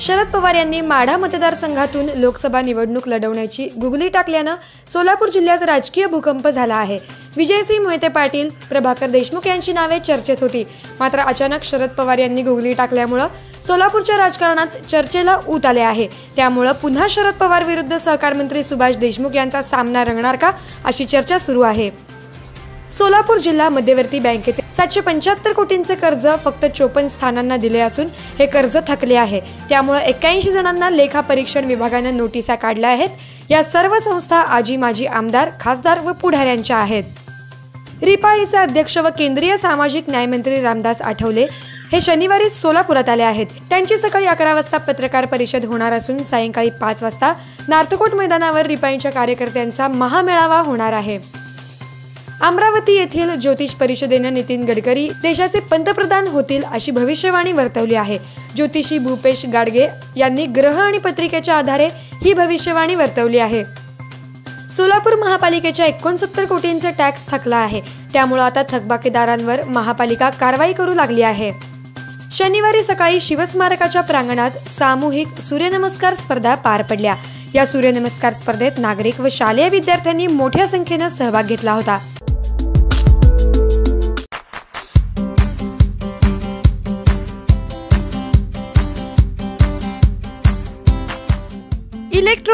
शरद पवार यांनी माढा मतदारसंघातून लोकसभा निवडणूक लढवण्याची गुगली टाकल्यानं सोलापूर जिल्ह्यात राजकीय भूकंप झाला आहे. विजयसिंह मोहिते पाटील प्रभाकर देशमुख यांची नावे चर्चेत होती. मात्र अचानक शरद पवार यांनी गुगली टाकल्यामुळं सोलापूरच्या राजकारणात चर्चेला ऊत आले आहे. त्यामुळं पुन्हा शरद पवार विरुद्ध सहकार मंत्री सुभाष देशमुख यांचा सामना रंगणार का अशी चर्चा सुरू आहे. सोलापूर जिल्हा मध्यवर्ती बँकेचे सातशे पंच्याहत्तर कोटींचे कर्ज फक्त चोपन्न स्थानांना दिले असून हे कर्ज थकले आहे. त्यामुळे एक्क्याऐंशी जणांना लेखा परीक्षण विभागानं नोटिसा काढल्या आहेत. या सर्व संस्था आजी माजी आमदार खासदार व पुढाऱ्यांच्या आहेत. रिपाईचे अध्यक्ष व केंद्रीय सामाजिक न्यायमंत्री रामदास आठवले हे शनिवारी सोलापुरात आले आहेत. त्यांची सकाळी अकरा वाजता पत्रकार परिषद होणार असून सायंकाळी पाच वाजता नार्थकोट मैदानावर रिपाईच्या कार्यकर्त्यांचा महामेळावा होणार आहे. अमरावती येथील ज्योतिष परिषदेनं नितीन गडकरी देशाचे पंतप्रधान होतील अशी भविष्यवाणी वर्तवली आहे. ज्योतिषी भूपेश गाडगे यांनी ग्रह आणि पत्रिकेच्या आधारे ही भविष्यवाणी वर्तवली आहे. सोलापूर महापालिकेच्या एकोणसत्तर कोटींचा टॅक्स थकला आहे. त्यामुळे आता थकबाकीदारांवर महापालिका कारवाई करू लागली आहे. शनिवारी सकाळी शिवस्मारकाच्या प्रांगणात सामूहिक सूर्यनमस्कार स्पर्धा पार पडल्या. या सूर्यनमस्कार स्पर्धेत नागरिक व शालेय विद्यार्थ्यांनी मोठ्या संख्येनं सहभाग घेतला होता.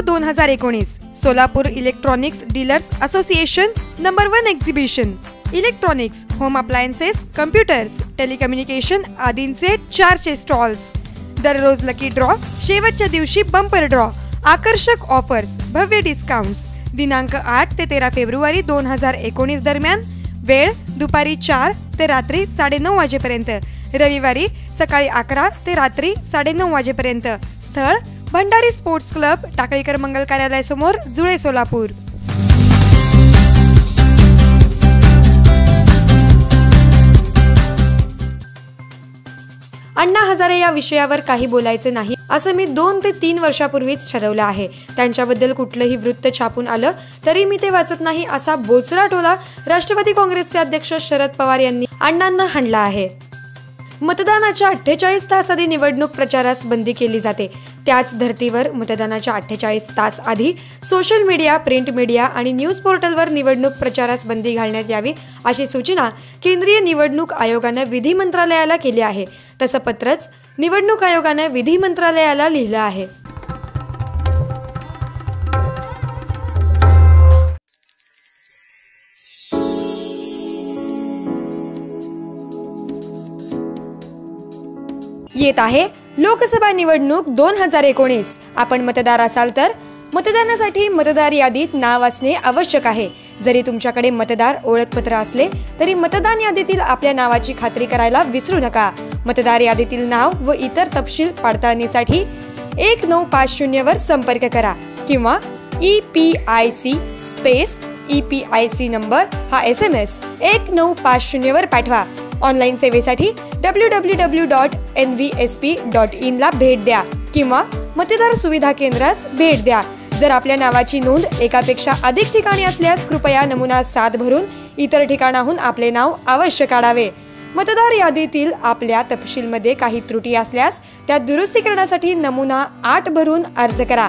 दोन हजार एकोणीस Solapur electronics dealers association number one exhibition. Electronics home appliances computers telecommunication आदींचे चारशे स्टॉल्स. दररोज लकी ड्रॉ शेवटच्या दिवशी बंपर ड्रॉ आकर्षक ऑफर्स भव्य डिस्काउंट्स दिनांक आठ ते तेरा फेब्रुवारी दोन हजार एकोणीस दरम्यान वेळ दुपारी चार ते रात्री साडेनऊ वाजेपर्यंत. रविवारी सकाळी अकरा ते रात्री साडेनऊ वाजेपर्यंत. स्थळ भंडारी स्पोर्ट्स क्लब टाकळीकर मंगल कार्यालयासमोर जुळे सोलापूर. अण्णा हजारे या विषयावर काही बोलायचे नाही असं मी दोन ते तीन वर्षापूर्वीच ठरवलं आहे. त्यांच्याबद्दल कुठलंही वृत्त छापून आलं तरी मी ते वाचत नाही असा बोचरा टोला राष्ट्रवादी काँग्रेसचे अध्यक्ष शरद पवार यांनी अण्णांना हाणला आहे. मतदानाच्या अठ्ठेचाळीस तास आधी निवडणूक प्रचारास बंदी केली जाते. त्याच धर्तीवर मतदानाच्या अठ्ठेचाळीस तास आधी सोशल मीडिया प्रिंट मीडिया आणि न्यूज पोर्टलवर निवडणूक प्रचारास बंदी घालण्यात यावी अशी सूचना केंद्रीय निवडणूक आयोगानं विधी मंत्रालयाला केली आहे. तसं पत्रच निवडणूक आयोगानं विधी मंत्रालयाला लिहिलं आहे. येत आहे. लोकसभा निवडणूक दोन हजार एकोणीस. आपण मतदार असाल तर मतदानासाठी मतदार यादीत नाव असणे आवश्यक आहे. जरी तुमच्याकडे मतदार ओळखपत्र असले तरी मतदान यादीतील आपल्या नावाची खात्री करायला विसरू नका. मतदार यादीतील नाव व इतर तपशील पडताळणीसाठी एक नऊ पाच शून्य वर संपर्क करा किंवा E P I C space E P I C number हा एस एम एस एक नऊ पाच शून्य वर पाठवा. ऑनलाईन सेवेसाठी W W W dot N V S P dot इनला भेट द्या. किंवा मतदार सुविधा केंद्रास भेट द्या. जर आपल्या नावाची नोंद एकापेक्षा अधिक ठिकाणी असल्यास कृपया नमुना सात भरून इतर ठिकाणाहून आपले नाव अवश्य काढावे. मतदार यादीतील आपल्या तपशीलमध्ये काही त्रुटी असल्यास त्या दुरुस्ती करण्यासाठी नमुना आठ भरून अर्ज करा.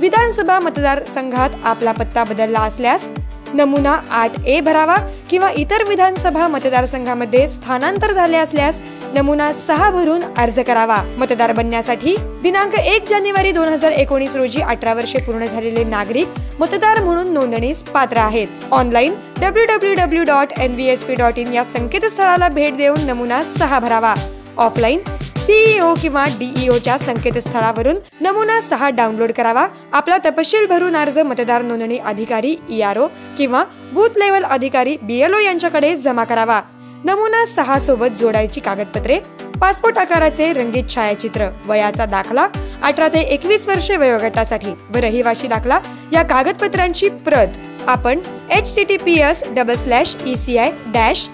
विधानसभा मतदारसंघात आपला पत्ता बदलला असल्यास नमुना आठ ए भरावा किंवा इतर विधानसभा मतदारसंघामध्ये स्थानांतर झाले असल्यास नमुना सहा भरून अर्ज करावा. मतदार बनण्यासाठी दिनांक एक जानेवारी दोन हजार एकोणीस रोजी अठरा वर्षे पूर्ण झालेले नागरिक मतदार म्हणून नोंदणीस पात्र आहेत. Online W W W dot N V S P dot in या संकेतस्थळाला भेट देऊन नमुना सहा भरावा. ऑफलाईन सीईओ किंवा डीईओच्या संकेतस्थळावरून नमुना सहा डाउनलोड करावा. आपला तपशील भरून अर्ज मतदार नोंदणी अधिकारी ईआरओ किंवा बूथ लेवल अधिकारी बीएलओ यांच्याकडे जमा करावा. नमुना सहा सोबत जोडायची कागदपत्रे पासपोर्ट आकाराचे रंगीत छायाचित्र वयाचा दाखला अठरा ते एकवीस वर्षे वयोगटासाठी व रहिवाशी दाखला या कागदपत्रांची प्रत आपण H T T P S double slash E C I dash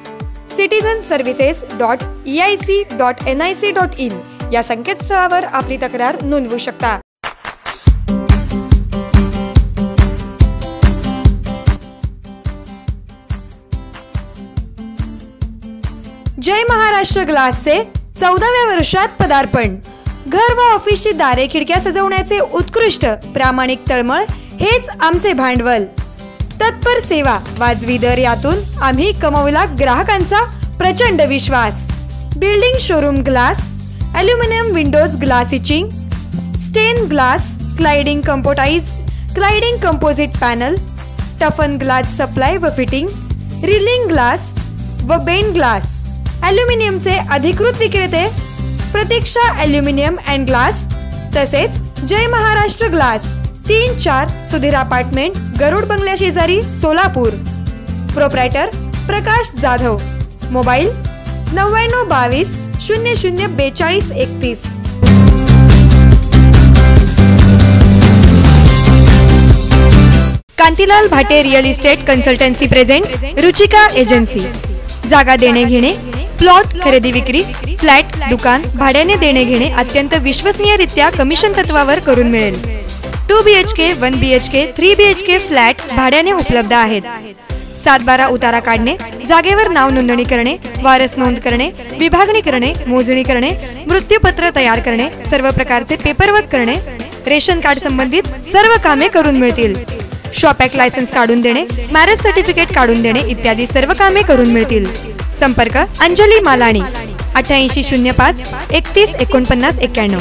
citizen services dot E C I dot N I C dot in या संकेतस्थळावर आपली तक्रार नोंदवू शकता. जय महाराष्ट्र ग्लासचे चौदाव्या वर्षात पदार्पण. घर व ऑफिसची दारे खिडक्या सजवण्याचे उत्कृष्ट प्रामाणिक तळमळ हेच आमचे भांडवल. तत्पर सेवा. वाजवी दर यातून आम्ही कमवला ग्राहकांचा प्रचंड विश्वास. Building showroom glass aluminium windows glass etching stain glass cladding composite cladding composite panel toughen glass supply व फिटिंग रिलिंग ग्लास व बेंड ग्लास. ॲल्युमिनियमचे अधिकृत विक्रेते प्रतीक्षा ॲल्युमिनियम अँड ग्लास तसेच जय महाराष्ट्र ग्लास. तीन चार सुधीर अपार्टमेंट गरुड बंगल्या शेजारी सोलापूर. प्रोप्रायटर प्रकाश जाधव. मोबाईल नव्याण्णव बावीस शून्य शून्य बेचाळीस एकतीस. Kantilal Bhate real estate consultancy presents Ruchika agency. जागा देणे घेणे प्लॉट खरेदी विक्री फ्लॅट दुकान भाड्याने देणे घेणे अत्यंत विश्वसनीयरित्या कमिशन तत्वावर करून मिळेल. Two B H K one B H K three B H K flat भाड्याने उपलब्ध आहेत. सात बारा उतारा काढणे जागेवर नाव नोंदणी करणे वारस नोंद करणे विभागणी करणे मोजणी करणे मृत्यूपत्र तयार करणे सर्व प्रकारचे पेपरवर्क करणे रेशन कार्ड संबंधित सर्व कामे करून मिळतील. शॉप ऍक्ट लायसन्स काढून देणे मॅरेज सर्टिफिकेट काढून देणे इत्यादी सर्व कामे करून मिळतील. संपर्क अंजली मालाणी अठ्याऐंशी शून्य पाच एकतीस एकोणपन्नास एक्क्याण्णव